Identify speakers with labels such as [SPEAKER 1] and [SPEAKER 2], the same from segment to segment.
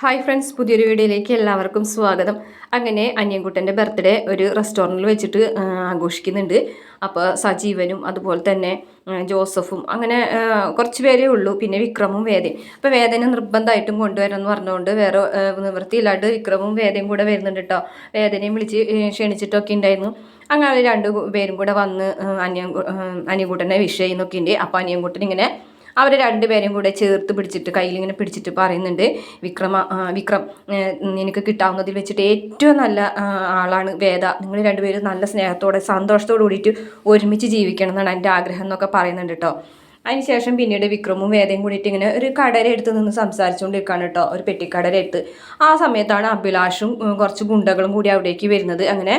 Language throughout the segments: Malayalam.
[SPEAKER 1] ഹായ് ഫ്രണ്ട്സ് പുതിയൊരു വീഡിയോയിലേക്ക് എല്ലാവർക്കും സ്വാഗതം. അങ്ങനെ അനിയൻകുട്ടന്റെ ബർത്ത്ഡേ ഒരു റെസ്റ്റോറന്റിൽ വെച്ചിട്ട് ആഘോഷിക്കുന്നുണ്ട്. അപ്പോൾ സജീവനും അതുപോലെ തന്നെ ജോസഫും അങ്ങനെ കുറച്ച് പേരേ ഉള്ളൂ. പിന്നെ വിക്രമും വേദയും. അപ്പോൾ വേദന നിർബന്ധമായിട്ടും കൊണ്ടുവരണം എന്ന് പറഞ്ഞുകൊണ്ട് വേറെ നിവൃത്തിയില്ലാണ്ട് വിക്രമും വേദയും കൂടെ വരുന്നുണ്ട് കേട്ടോ വേദനയും വിളിച്ച് ക്ഷണിച്ചിട്ടൊക്കെ ഉണ്ടായിരുന്നു. അങ്ങനെ രണ്ട് പേരും കൂടെ വന്ന് അനിയൻ അനിയൻകുട്ടനെ വിഷ് ചെയ്യുന്നൊക്കെ ഉണ്ട്. അപ്പോൾ അനിയൻകുട്ടൻ ഇങ്ങനെ അവർ രണ്ടുപേരും കൂടെ ചേർത്ത് പിടിച്ചിട്ട് കയ്യിലിങ്ങനെ പിടിച്ചിട്ട് പറയുന്നുണ്ട് വിക്രമ വിക്രം നിനക്ക് കിട്ടാവുന്നതിൽ വെച്ചിട്ട് ഏറ്റവും നല്ല ആളാണ് വേദ. നിങ്ങൾ രണ്ടുപേരും നല്ല സ്നേഹത്തോടെ സന്തോഷത്തോടു കൂടിയിട്ട് ഒരുമിച്ച് ജീവിക്കണം എന്നാണ് എന്റെ ആഗ്രഹം എന്നൊക്കെ പറയുന്നുണ്ട് കേട്ടോ അതിനുശേഷം പിന്നീട് വിക്രമും വേദയും കൂടിയിട്ട് ഇങ്ങനെ ഒരു കടര എടുത്ത് നിന്ന് സംസാരിച്ചുകൊണ്ടിരിക്കുകയാണ് കേട്ടോ ഒരു പെട്ടിക്കടരെടുത്ത് ആ സമയത്താണ് അഭിലാഷും കുറച്ച് ഗുണ്ടകളും കൂടി അവിടേക്ക് വരുന്നത്. അങ്ങനെ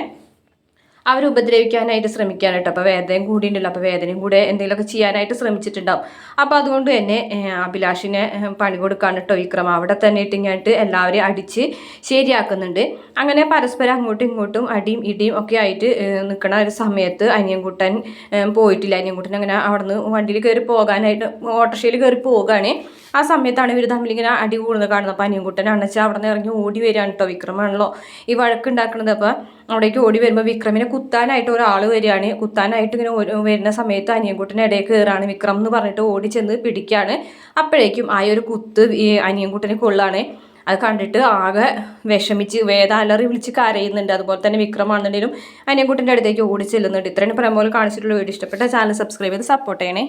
[SPEAKER 1] അവർ ഉപദ്രവിക്കാനായിട്ട് ശ്രമിക്കുകയാണ് കേട്ടോ അപ്പോൾ വേദനയും കൂടി ഉണ്ടല്ലോ അപ്പോൾ വേദനയും കൂടെ എന്തെങ്കിലുമൊക്കെ ചെയ്യാനായിട്ട് ശ്രമിച്ചിട്ടുണ്ടാവും. അപ്പോൾ അതുകൊണ്ട് തന്നെ അഭിലാഷിനെ പണി കൊടുക്കാൻ കേട്ടോ വിക്രം അവിടെ തന്നെ ഇട്ടിങ്ങായിട്ട് എല്ലാവരെയും അടിച്ച് ശരിയാക്കുന്നുണ്ട്. അങ്ങനെ പരസ്പരം അങ്ങോട്ടും ഇങ്ങോട്ടും അടിയും ഇടിയും ഒക്കെ ആയിട്ട് നിൽക്കണ ഒരു സമയത്ത് അനിയൻകുട്ടൻ പോയിട്ടില്ല. അനിയൻകുട്ടൻ അങ്ങനെ അവിടെ നിന്ന് വണ്ടിയിൽ കയറി പോകാനായിട്ട് ഓട്ടോറിക്ഷയിൽ കയറി പോവുകയാണ്. ആ സമയത്താണ് ഇവർ തമ്മിലിങ്ങനെ അടി കൂടുന്നത് കാണുന്നത്. അപ്പം അനിയൻകുട്ടൻ അണച്ച അവിടെ നിന്ന് ഇറങ്ങി ഓടി വരികയാണ് കേട്ടോ വിക്രമാണല്ലോ. ഈ വഴക്കുണ്ടാക്കുന്നത് അപ്പോൾ അവിടേക്ക് ഓടി വരുമ്പോൾ വിക്രമിനെ കുത്താനായിട്ട് ഒരാൾ വരികയാണ്. കുത്താനായിട്ട് ഇങ്ങനെ വരുന്ന സമയത്ത് അനിയൻകുട്ടൻ ഇടയിൽ കയറാണ് വിക്രം എന്ന് പറഞ്ഞിട്ട് ഓടി ചെന്ന് പിടിക്കുകയാണ്. അപ്പോഴേക്കും ആ ഒരു കുത്ത് ഈ അനിയൻകുട്ടനെ കൊള്ളാണ്. അത് കണ്ടിട്ട് ആകെ വിഷമിച്ച് വേദ അലറി വിളിച്ച് കരയുന്നുണ്ട്. അതുപോലെ തന്നെ വിക്രമാണെന്നുണ്ടെങ്കിലും അനിയൻകുട്ടന്റെ അടുത്തേക്ക് ഓടി ചെല്ലുന്നുണ്ട്. ഇത്രയും പ്രമോൽ കാണിച്ചിട്ടുള്ള വീഡിയോ ഇഷ്ടപ്പെട്ട ചാനൽ സബ്സ്ക്രൈബ് ചെയ്ത് സപ്പോർട്ട് ചെയ്യണേ.